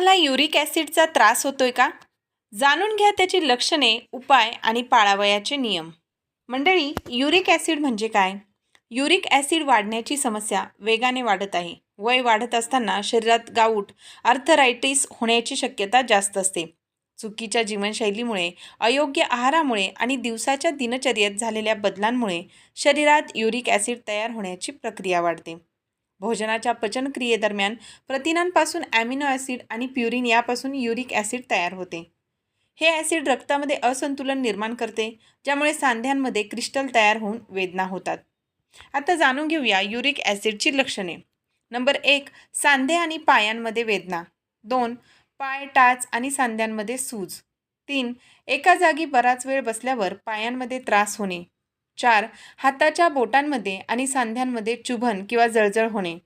तुम्हाला युरिक ॲसिडचा त्रास होतोय का? जाणून घ्या त्याची लक्षणे उपाय आणि पाळावयाचे नियम. मंडळी युरिक ॲसिड म्हणजे काय? युरिक ॲसिड वाढण्याची समस्या वेगाने वाढत आहे. वय वाढत असताना शरीरात गाऊट अर्थरायटिस होण्याची शक्यता जास्त असते. चुकीच्या जीवनशैलीमुळे अयोग्य आहारामुळे आणि दिवसाच्या दिनचर्येत झालेल्या बदलांमुळे शरीरात युरिक ॲसिड तयार होण्याची प्रक्रिया वाढते. भोजनाच्या पचनक्रियेदरम्यान प्रथिनांपासून ॲमिनो ॲसिड आणि प्युरिन यापासून युरिक ॲसिड तयार होते. हे ॲसिड रक्तामध्ये असंतुलन निर्माण करते ज्यामुळे सांध्यांमध्ये क्रिस्टल तयार होऊन वेदना होतात. आता जाणून घेऊया युरिक ॲसिडची लक्षणे. नंबर एक सांधे आणि पायांमध्ये वेदना. दोन पाय टाच आणि सांध्यांमध्ये सूज. तीन एका जागी बराच वेळ बसल्यावर पायांमध्ये त्रास होणे. चार हाताच्या बोटांमध्ये आणि सांध्यांमध्ये चुभन किंवा जळजळ होणे.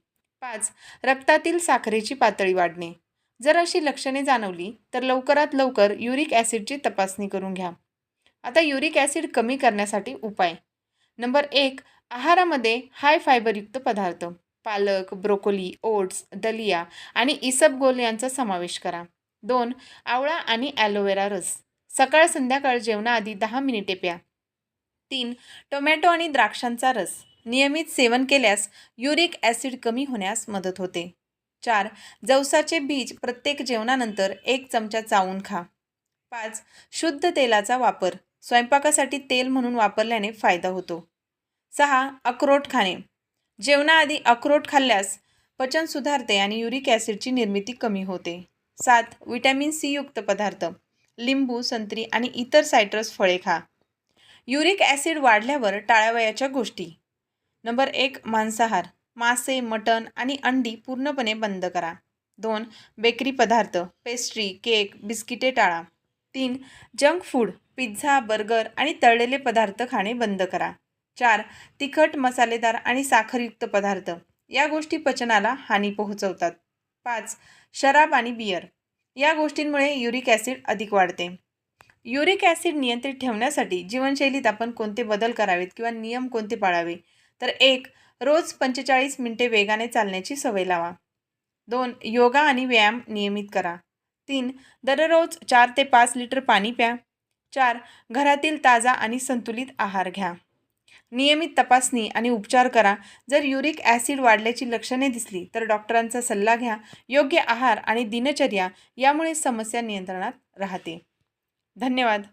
पाच रक्तातील साखरेची पातळी वाढणे. जर अशी लक्षणे जाणवली तर लवकरात लवकर युरिक ॲसिडची तपासणी करून घ्या. आता युरिक ॲसिड कमी करण्यासाठी उपाय. नंबर एक आहारामध्ये हाय फायबरयुक्त पदार्थ. पालक ब्रोकोली ओट्स दलिया आणि इसबगोल यांचा समावेश करा. दोन आवळा आणि ॲलोवेरा रस. सकाळ संध्याकाळ जेवणाआधी दहा मिनिटे प्या. तीन टोमॅटो आणि द्राक्षांचा रस. नियमित सेवन केल्यास युरिक ॲसिड कमी होण्यास मदत होते. चार जवसाचे बीज प्रत्येक जेवणानंतर एक चमचा चावून खा. पाच शुद्ध तेलाचा वापर. स्वयंपाकासाठी तेल म्हणून वापरल्याने फायदा होतो. सहा अक्रोट खाणे. जेवणाआधी अक्रोट खाल्ल्यास पचन सुधारते आणि युरिक ॲसिडची निर्मिती कमी होते. सात विटॅमिन सी युक्त पदार्थ. लिंबू संत्री आणि इतर सायट्रस फळे खा. युरिक ॲसिड वाढल्यावर टाळावयाच्या गोष्टी. नंबर एक मांसाहार. मासे मटण आणि अंडी पूर्णपणे बंद करा. दोन बेकरी पदार्थ पेस्ट्री केक बिस्किटे टाळा. तीन जंक फूड पिझ्झा बर्गर आणि तळलेले पदार्थ खाणे बंद करा. चार तिखट मसालेदार आणि साखरयुक्त पदार्थ. या गोष्टी पचनाला हानी पोहोचवतात. पाच शराब आणि बियर. या गोष्टींमुळे युरिक ॲसिड अधिक वाढते. युरिक ॲसिड नियंत्रित ठेवण्यासाठी जीवनशैलीत आपण कोणते बदल करावेत किंवा नियम कोणते पाळावे? तर एक रोज पंचेचाळीस मिनिटे वेगाने चालण्याची सवय लावा. दोन योगा आणि व्यायाम नियमित करा. तीन दररोज चार ते पाच लिटर पाणी प्या. चार घरातील ताजा आणि संतुलित आहार घ्या. नियमित तपासणी आणि उपचार करा. जर युरिक ॲसिड वाढल्याची लक्षणे दिसली तर डॉक्टरांचा सल्ला घ्या. योग्य आहार आणि दिनचर्या यामुळे समस्या नियंत्रणात राहते. धन्यवाद.